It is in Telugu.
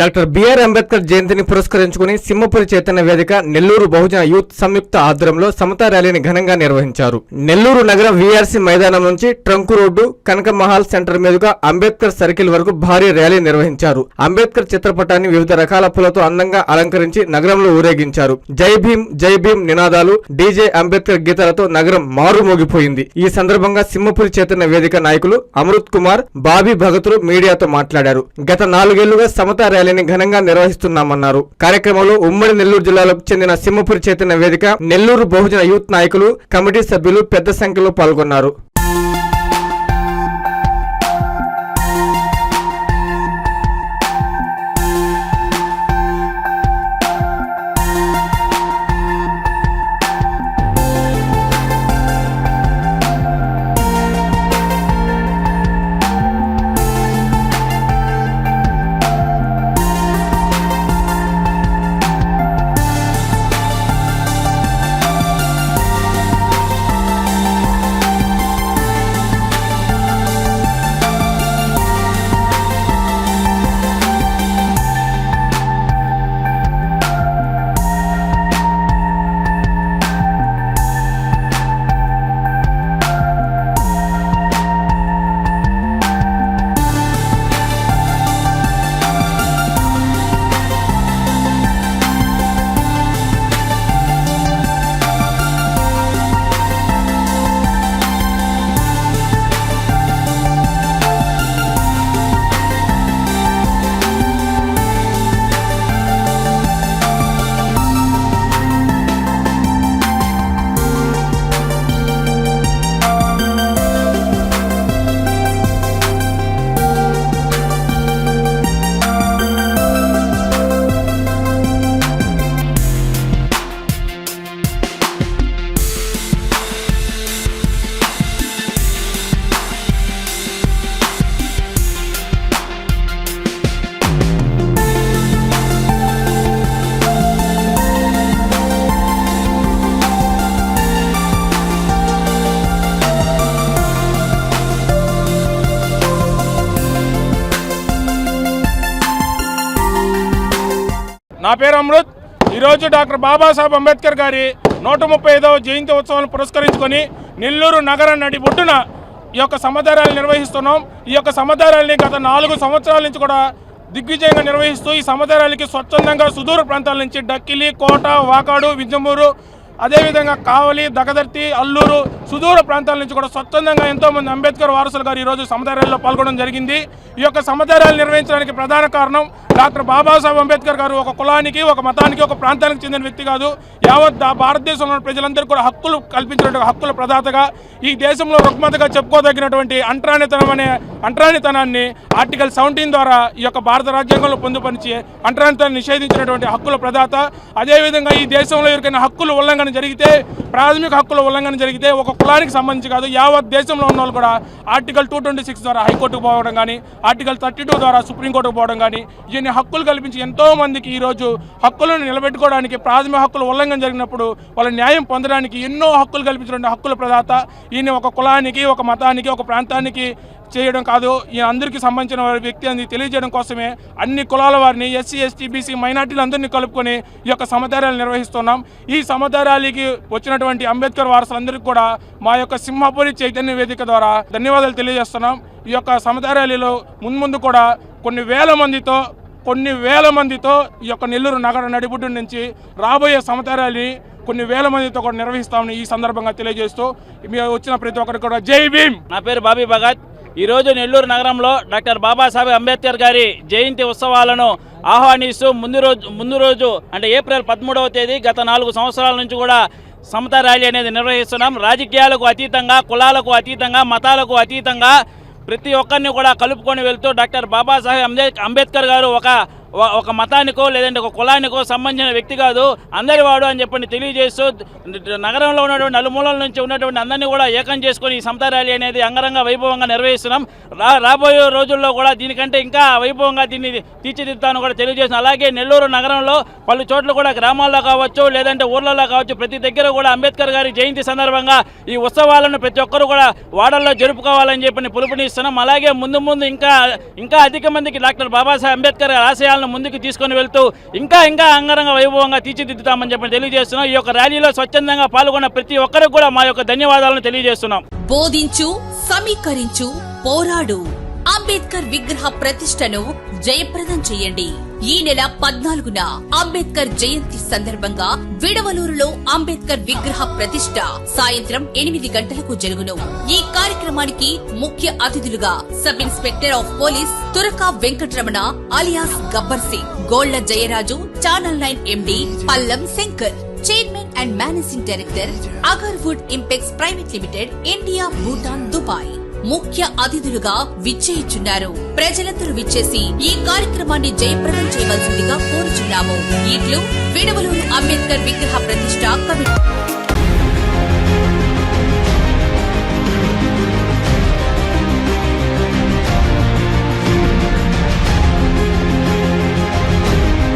డాక్టర్ బిఆర్ అంబేద్కర్ జయంతిని పురస్కరించుకుని సింహపురి చైతన్య వేదిక నెల్లూరు బహుజన యూత్ సంయుక్త ఆధ్వర్యంలో సమతా ర్యాలీని ఘనంగా నిర్వహించారు. నెల్లూరు నగర వీఆర్సీ మైదానం నుంచి trunk road Kanaka Mahal centre మీదుగా అంబేద్కర్ సర్కిల్ వరకు భారీ ర్యాలీ నిర్వహించారు. అంబేద్కర్ చిత్రపటాన్ని వివిధ రకాల పూలతో అందంగా అలంకరించి నగరంలో ఊరేగించారు. జై భీమ్ జై భీమ్ నినాదాలు డీజే అంబేద్కర్ గీతాలతో నగరం మారుమోగిపోయింది. ఈ సందర్భంగా సింహపురి చైతన్య వేదిక నాయకులు అమృత్ కుమార్ బాబీ భగతులు మీడియాతో మాట్లాడారు. గత నాలుగేళ్ళుగా సమతా ర్యాలీని ఘనంగా నిర్వహిస్తున్నామన్నారు. కార్యక్రమంలో ఉమ్మడి నెల్లూరు జిల్లాలకు చెందిన సింహపురి చైతన్య వేదిక నెల్లూరు బహుజన యూత్ నాయకులు కమిటీ సభ్యులు పెద్ద సంఖ్యలో పాల్గొన్నారు. నా పేరు అమృత్. ఈరోజు డాక్టర్ బాబాసాహెబ్ అంబేద్కర్ గారి నూట ముప్పై ఐదవ జయంతి ఉత్సవాలను పురస్కరించుకొని నెల్లూరు నగర నడి బొడ్డున ఈ యొక్క సమతారాలు నిర్వహిస్తున్నాం. ఈ యొక్క సమతారాలని గత నాలుగు సంవత్సరాల నుంచి కూడా దిగ్విజయంగా నిర్వహిస్తూ ఈ సమతారాలకి స్వచ్ఛందంగా సుదూర ప్రాంతాల నుంచి డక్కిలి కోట వాకాడు విజమూరు అదేవిధంగా కావలి దగదర్తి అల్లూరు సుదూర ప్రాంతాల నుంచి కూడా స్వచ్ఛందంగా ఎంతో మంది అంబేద్కర్ వారసులు గారు ఈరోజు సమతారాల్లో పాల్గొనడం జరిగింది. ఈ యొక్క సమతారాలు నిర్వహించడానికి ప్రధాన కారణం డాక్టర్ బాబాసాహెబ్ అంబేద్కర్ గారు ఒక కులానికి ఒక మతానికి ఒక ప్రాంతానికి చెందిన వ్యక్తి కాదు. యావత్ భారతదేశంలో ప్రజలందరికీ కూడా హక్కులు కల్పించినటువంటి హక్కుల ప్రదాతగా ఈ దేశంలో రుగ్మతగా చెప్పుకోదగినటువంటి అంటరానితనం అనే అంటరానితనాన్ని ఆర్టికల్ సెవెంటీన్ ద్వారా ఈ యొక్క భారత రాజ్యాంగంలో పొందుపరిచి అంటరానితనాన్ని నిషేధించినటువంటి హక్కుల ప్రదాత. అదేవిధంగా ఈ దేశంలో ఎవరికైనా హక్కుల ఉల్లంఘన జరిగితే ప్రాథమిక హక్కుల ఉల్లంఘన జరిగితే ఒక కులానికి సంబంధించి కాదు యావత్ దేశంలో ఉన్న వాళ్ళు కూడా ఆర్టికల్ టూ ట్వంటీ సిక్స్ ద్వారా హైకోర్టుకు పోవడం కానీ ఆర్టికల్ థర్టీ టూ ద్వారా సుప్రీంకోర్టుకు పోవడం కానీ ఇన్ని హక్కులు కల్పించి ఎంతో మందికి ఈరోజు హక్కులను నిలబెట్టుకోవడానికి ప్రాథమిక హక్కుల ఉల్లంఘన జరిగినప్పుడు వాళ్ళ న్యాయం పొందడానికి ఎన్నో హక్కులు కల్పించిన హక్కుల ప్రదాత. ఈయన ఒక కులానికి ఒక మతానికి ఒక ప్రాంతానికి చేయడం కాదు. ఈ అందరికీ సంబంధించిన వారి వ్యక్తి అని తెలియజేయడం కోసమే అన్ని కులాల వారిని ఎస్సీ ఎస్టీ బీసీ మైనార్టీలందరినీ కలుపుకొని ఈ యొక్క సమతారాలు నిర్వహిస్తున్నాం. ఈ సమతారాలికి వచ్చినటువంటి అంబేద్కర్ వారసులందరికీ కూడా మా యొక్క సింహపురి చైతన్య వేదిక ద్వారా ధన్యవాదాలు తెలియజేస్తున్నాం. ఈ యొక్క సమతారాలిలో మున్ముందు కూడా కొన్ని వేల మందితో కొన్ని వేల మందితో ఈ యొక్క నెల్లూరు నగర నడిబుడ్డు నుంచి రాబోయే సమతారాన్ని కొన్ని వేల మందితో కూడా నిర్వహిస్తామని ఈ సందర్భంగా తెలియజేస్తూ మీరు వచ్చిన ప్రతి ఒక్కరికి కూడా జై భీమ్! నా పేరు బాబీ భగత్. ఈరోజు నెల్లూరు నగరంలో డాక్టర్ బాబాసాహెబ్ అంబేద్కర్ గారి జయంతి ఉత్సవాలను ఆహ్వానిస్తూ ముందు రోజు ముందు రోజు అంటే ఏప్రిల్ పదమూడవ తేదీ గత నాలుగు సంవత్సరాల నుంచి కూడా సమత ర్యాలీ అనేది నిర్వహిస్తున్నాం. రాజకీయాలకు అతీతంగా కులాలకు అతీతంగా మతాలకు అతీతంగా ప్రతి ఒక్కరిని కూడా కలుపుకొని వెళ్తూ డాక్టర్ బాబాసాహెబ్ అంబేద్కర్ గారు ఒక ఒక- మతానికో లేదంటే ఒక కులానికో సంబంధించిన వ్యక్తి కాదు. అందరి వాడు అని చెప్పని తెలియజేస్తూ నగరంలో ఉన్నటువంటి నలుమూలల నుంచి ఉన్నటువంటి అందరినీ కూడా ఏకం చేసుకొని ఈ సమతా ర్యాలీ అనేది అంగరంగ వైభవంగా నిర్వహిస్తున్నాం. రా రాబోయే రోజుల్లో కూడా దీనికంటే ఇంకా వైభవంగా దీన్ని తీర్చిదిద్దాను కూడా తెలియజేస్తున్నాం. అలాగే నెల్లూరు నగరంలో పలు చోట్ల కూడా గ్రామాల్లో కావచ్చు లేదంటే ఊర్లలో కావచ్చు ప్రతి దగ్గర కూడా అంబేద్కర్ గారి జయంతి సందర్భంగా ఈ ఉత్సవాలను ప్రతి ఒక్కరు కూడా వాడల్లో జరుపుకోవాలని చెప్పి పిలుపునిస్తున్నాం. అలాగే ముందు ముందు ఇంకా ఇంకా అధిక మందికి డాక్టర్ బాబాసాహెబ్ అంబేద్కర్ ఆశయాలు ఆశయాలను ముందుకు తీసుకొని వెళ్తూ ఇంకా ఇంకా అంగరంగ వైభవంగా తీర్చిదిద్దుతామని చెప్పి తెలియజేస్తున్నాం. ఈ యొక్క ర్యాలీలో స్వచ్ఛందంగా పాల్గొన్న ప్రతి ఒక్కరికి కూడా మా యొక్క ధన్యవాదాలను తెలియజేస్తున్నాం. బోధించు సమీకరించు పోరాడు. అంబేద్కర్ విగ్రహ ప్రతిష్టను జయప్రదం చేయండి. ఈ నెల పద్నాలుగున అంబేద్కర్ జయంతి సందర్భంగా విడవలూరులో అంబేద్కర్ విగ్రహ ప్రతిష్ట సాయంత్రం ఎనిమిది గంటలకు జరుగును. ఈ కార్యక్రమానికి ముఖ్య అతిథులుగా sub inspector of police Turaka Venkataramana alias Gabbar Singh Golla Jayaraju channel nine MD Pallam Shankar chairman and managing director agarwood impex private limited India Bhutan Dubai. ముఖ్య అతిథులుగా విచ్చేయిచున్నారు. ప్రజలందరూ విచ్చేసి ఈ కార్యక్రమాన్ని జయప్రదం చేయవలసిందిగా కోరుచున్నాము. ఇట్లు విడవలూరు అంబేద్కర్ విగ్రహ ప్రతిష్ట కమిటీ